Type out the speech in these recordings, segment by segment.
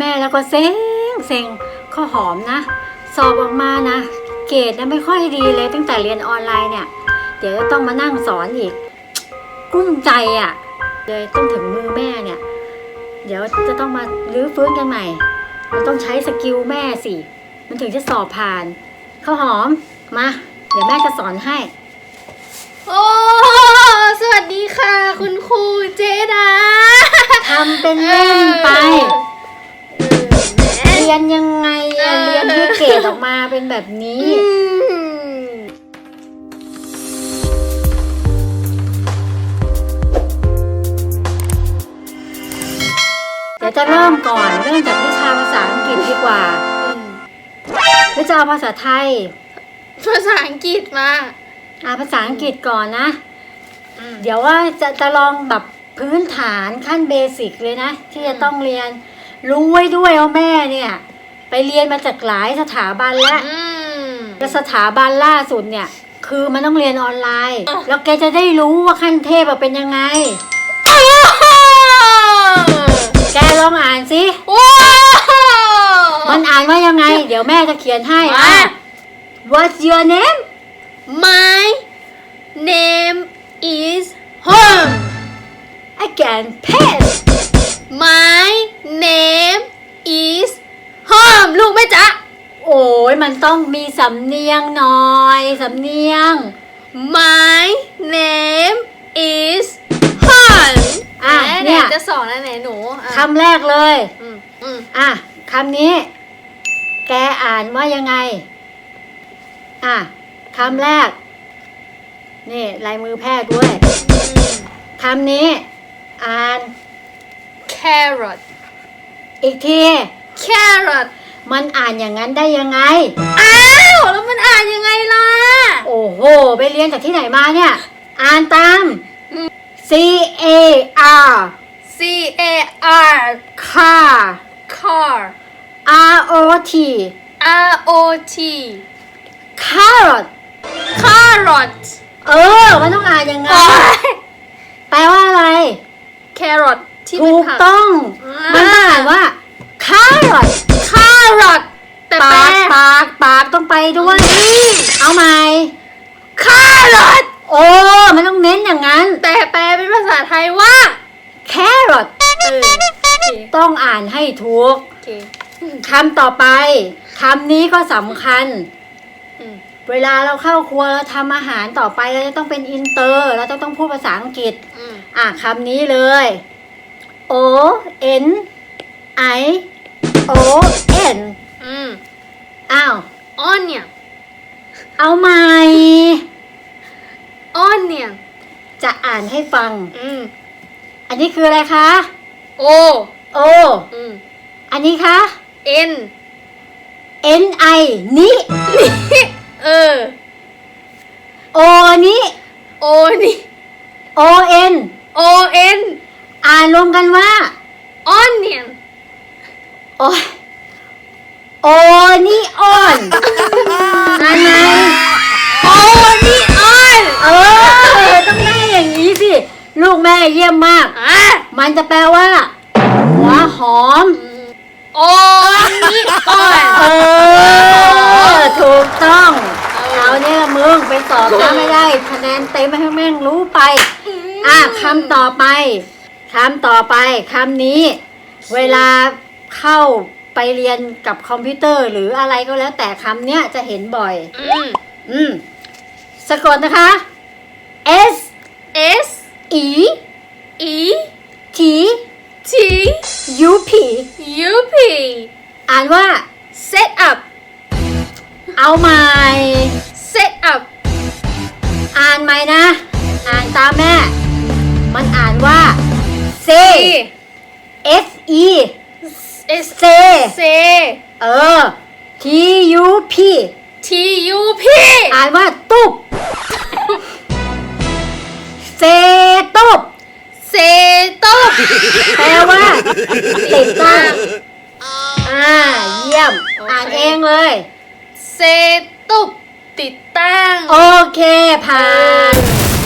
แม่แล้วก็เซ็งเซ็งข้าวหอมนะ สอบออกมานะ เกรดนะไม่ค่อยดีเลย ตั้งแต่เรียนออนไลน์เนี่ย เดี๋ยวจะต้องมานั่งสอนอีกกุ้มใจอะ่ะ เลยต้องถึงมือแม่เนี่ย เดี๋ยวจะต้องมารื้อฟื้นกันใหม่ มันต้องใช้สกิลแม่สิ มันถึงจะสอบผ่านข้าวหอมมา เดี๋ยวแม่จะสอนให้ โอ้สวัสดีค่ะ คุณครูเจดาทำเป็นเล่นไปเออเรี ยนยังไงอะเออเรียนให้เกรดออกมาเป็นแบบนี้อืมเดี๋ยวจะเริ่มก่อนเริ่มจากวิชาภาษาอังกฤษดีกว่าอืมหรือจะเอาภาษาไทยภาษาอังกฤษมาอ่าภาษาอังกฤษก่อนนะอืมเดี๋ยวว่าจะจะลองแบบพื้นฐานขั้นเบสิกเลยนะ ที่จะต้องเรียน รู้ไว้ด้วยว่าแม่เนี่ย ไปเรียนมาจากหลายสถาบันแล้ว อืม และสถาบันล่าสุดเนี่ย คือมันต้องเรียนออนไลน์ อะ แล้วแกจะได้รู้ว่าขั้นเทพอะเป็นยังไง แกลองอ่านสิ ว้าว มันอ่านว่ายังไง เดี๋ยวแม่จะเขียนให้มาอะ What's your name My name is Home Again paste My name is Home ลูกแม่จ๊ะ โอ้ยมันต้องมีสำเนียงหน่อย สำเนียง My name is Han อะไหเนี่ยจะสอนอะไรหนูอะคำแรกเลย อืมอืมอะคำนี้ แกอ่านว่ายังไง อะคำแรก นี่ลายมือแพทย์ด้วยคำนี้ อ่าน carrot อีกที carrot มันอ่านอย่างนั้นได้ยังไง อ้าวแล้วมันอ่านยังไงล่ะ โอ้โห ไปเรียนจากที่ไหนมาเนี่ย อ่านตามอืม C A R C A R car car R O T R O T carrot carrot เออ มันต้องอ่านอย่างไงโอ๊ยแปลว่าอะไร carrot ที่เป็ถูนกผักต้องอ่ามัมันต้องอ่านว่า carrot carrot แต่แปลปากปากปากต้องไปด้วย เอาใหม่ carrot โอ้มันต้องเน้นอย่างนั้น แต่แปลเป็นภาษาไทยว่า carrot เออโอเคต้องอ่านให้ถูกโอเคคำต่อไปคำนี้ก็สำคัญ อืมเวลาเราเข้าครัวเราทำอาหารต่อไปเราจะต้องเป็นอินเตอร์ เราจะต้องพูดภาษาอังกฤษ อืมอะคำนี้เลย O N I O N อืมอ้าว onion เอาใหม่ onion จะอ่านให้ฟัง อืมอันนี้คืออะไรคะ O O อืมอันนี้คะ N N I นี่เออ O นี่ O นี่ O N O N อ่านรวมกันว่า onion โอ้ยโอนี่ออนอ่านไหมโอ้นี่ on เออ ต้องได้อย่างนี้สิ ลูกแม่เยี่ยมมาก อะ มันจะแปลว่า หัวหอมโอ้นี่ on เออ ถูกต้อง เอาเนี่ยมึงไปสอบนะไม่ได้ คะแนนเต็มให้แม่งรู้ไป อะคำต่อไป คำต่อไปคำนี้ เวลาเข้าไปเรียนกับคอมพิวเตอร์หรืออะไรก็แล้วแต่คำเนี้ยจะเห็นบ่อย อืมอืมสะกดนะคะ S S E E T T U P U P อ่านว่า set up เอาใหม่ set up อ่านใหม่นะ อ่านตามแม่ มันอ่านว่า C S E S C C เออ T U P T U P อ่านว่าตุบเซตุบเซโต้แปลว่าติดตั้งอ่า เยี่ยม อ่านเองเลย เซตุบติดตั้ง โอเค ผ่าน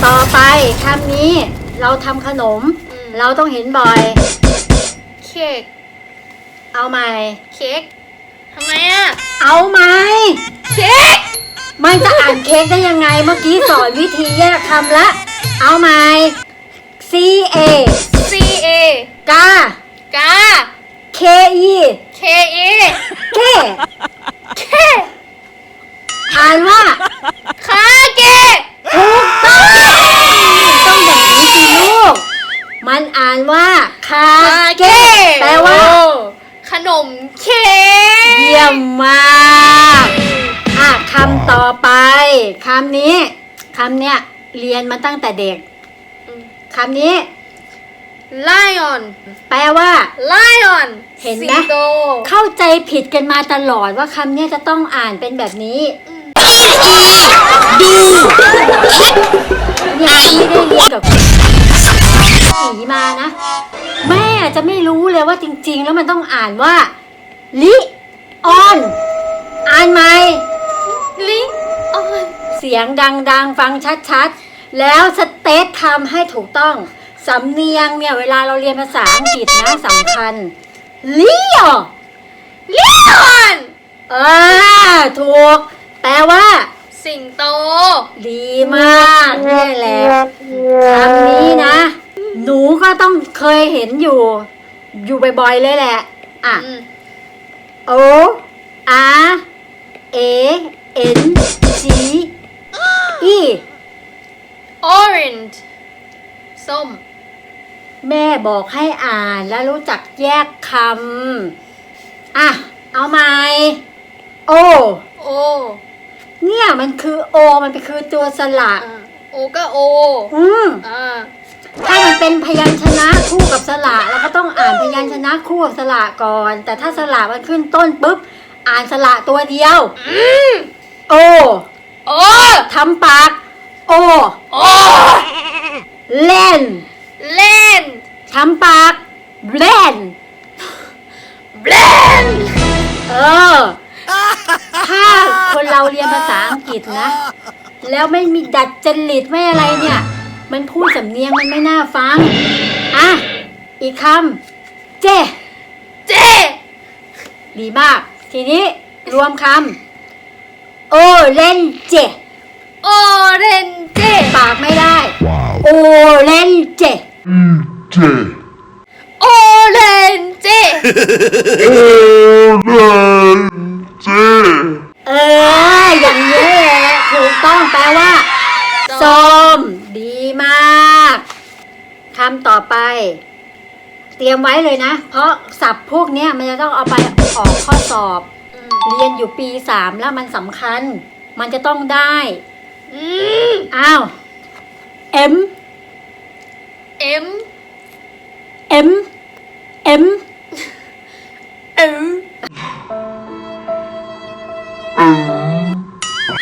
ต่อไปคำนี้เราทำขนมอืม เราต้องเห็นบ่อย เค้กเอาใหม่เค้กทำไมอะเอาใหม่เค้กมันจะอ่านเค้กได้ยังไงเมื่อกี้สอนวิธีแยกคำละ เอาใหม่ C A C A กากา K E K E เกเคอ่านว่าคาเกะถูกต้องต้องแบบนี้สิลูก มันอ่านว่าคาเกะแปลว่าโอ้ขนมเค้กเยี่ยมมากอะคำต่อไปคำนี้คำเนี้ยเรียนมาตั้งแต่เด็กคำนี้ไลออนแปลว่าไลออนเห็นไหมสิงโต เข้าใจผิดกันมาตลอดว่าคำเนี้ยจะต้องอ่านเป็นแบบนี้ จะไม่รู้เลยว่าจริง ๆ แล้วมันต้องอ่านว่าลิออน อ่านไหมลิออน เสียงดังๆ ฟังชัดๆ แล้วสเตทคำให้ถูกต้อง สำเนียงเนี่ยเวลาเราเรียนภาษาอังกฤษนะสำคัญลิออลิออนเออถูก แปลว่า สิงโต ดีมากนี่แหละคำนี้นะ หนูก็ต้องเคยเห็นอยู่ อยู่บ่อยๆเลยแหละ อะอืม O R A N G E orange ส้ม แม่บอกให้อ่านแล้วรู้จักแยกคำ อะ เอาไหม O โอเนี่ยมันคือ O มันเป็นคือตัวสระอ่าโอก็โอ อืมอ่าถ้ามัน เป็นพยัญชนะคู่กับสระเราก็ต้องอ่านพยัญชนะคู่กับสระก่อน แต่ถ้าสระมันขึ้นต้นปุ๊บ อ่านสระตัวเดียว อืมโอโอทำปาก โอ โอเล่นเล่นทำปากเล่นเล่นเออ ถ้าคนเราเรียนภาษาอังกฤษนะ แล้วไม่มีดัดจริตไม่อะไรเนี่ย มันพูดสำเนียงมันไม่น่าฟัง อะ อีกคำ เจ เจ ดีมาก ทีนี้รวมคำ โอเลนเจ โอเรนเจ ปากไม่ได้ ว้าว โอเลนเจ เจ โอเรนเจ โอเลนเจ เออ อย่างนี้แหละถูกต้องแปลว่า ส้ม ดีมากคำต่อไป เตรี ยมไว้เลยนะ เพราะศัพท์พวกเนี้ยมันจะต้องเอาไปออกข้อสอบอืมเรียนอยู่ปีสามแล้วมันสำคัญ มันจะต้องได้อืมอ้าว M M M M เออ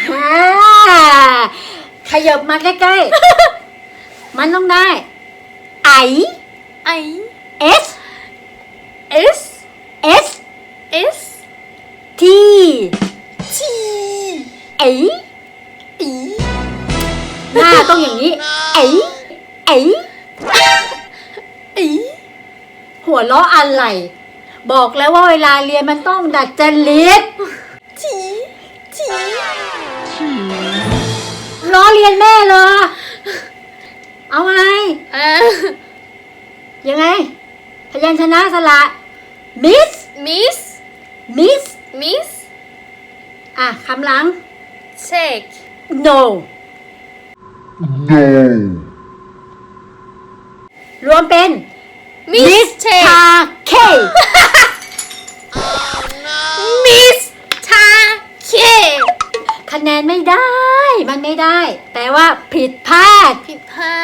ฮ่าขยับมาใกล้ๆ มันต้องได้ ไอ ไอ S S S S T T ไอ E หน้าต้องอย่างนี้ไอไอ E หัวล้ออะไร บอกแล้วว่าเวลาเรียนมันต้องดัดจริต T T ล้อเรียนแม่เลยเอาไงอ่ายังไง พยัญชนะสระ miss Miss miss Miss อะคำหลัง Take no no รวมเป็น Miss Take ทาเค Miss Ta K คะแนนไม่ได้ มันไม่ได้ แปลว่าผิดพลาด ผิดพลา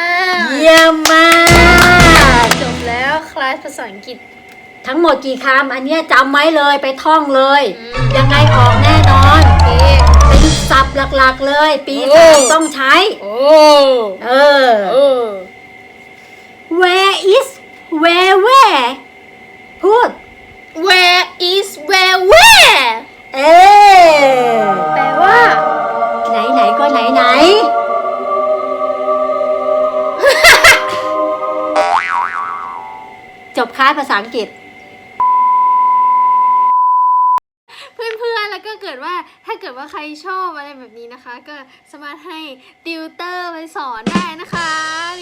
ด เยี่ยมมาก ภาษาอังกฤษ ทั้งหมดกี่คำอันเนี้ยจำไว้เลยไปท่องเลยอืมยังไงออกแน่นอนโอเคเป็นศัพท์หลักๆเลย ปีโอ้สามต้องใช้ โอ้เออ โอ้ where is where where พูด อังกฤษ เพื่อนๆ แล้วก็เกิดว่าถ้าเกิดว่าใครชอบอะไรแบบนี้นะคะ ก็สามารถให้ติวเตอร์ไปสอนได้นะคะ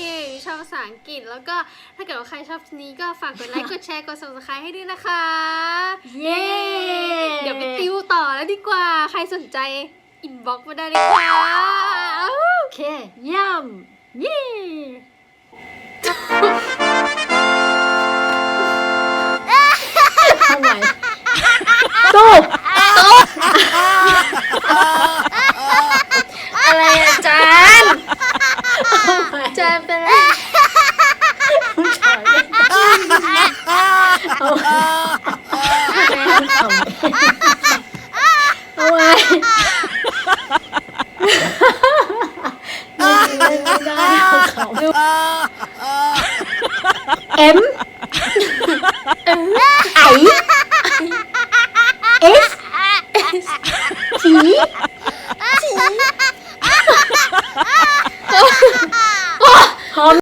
นี่ชอบภาษาอังกฤษ แล้วก็ถ้าเกิดว่าใครชอบคลินี้ก็ฝากกดไลค์กดแชร์กด subscribe ให้ด้วยนะคะ เย้ เดี๋ยวไปติวต่อแล้วดีกว่า ใครสนใจอินบ็อกซ์มาได้เลยค่ะโอเคย่ำเย้ ตู้อะไรอาจารย์อาจารย์เป็นอะไรเอา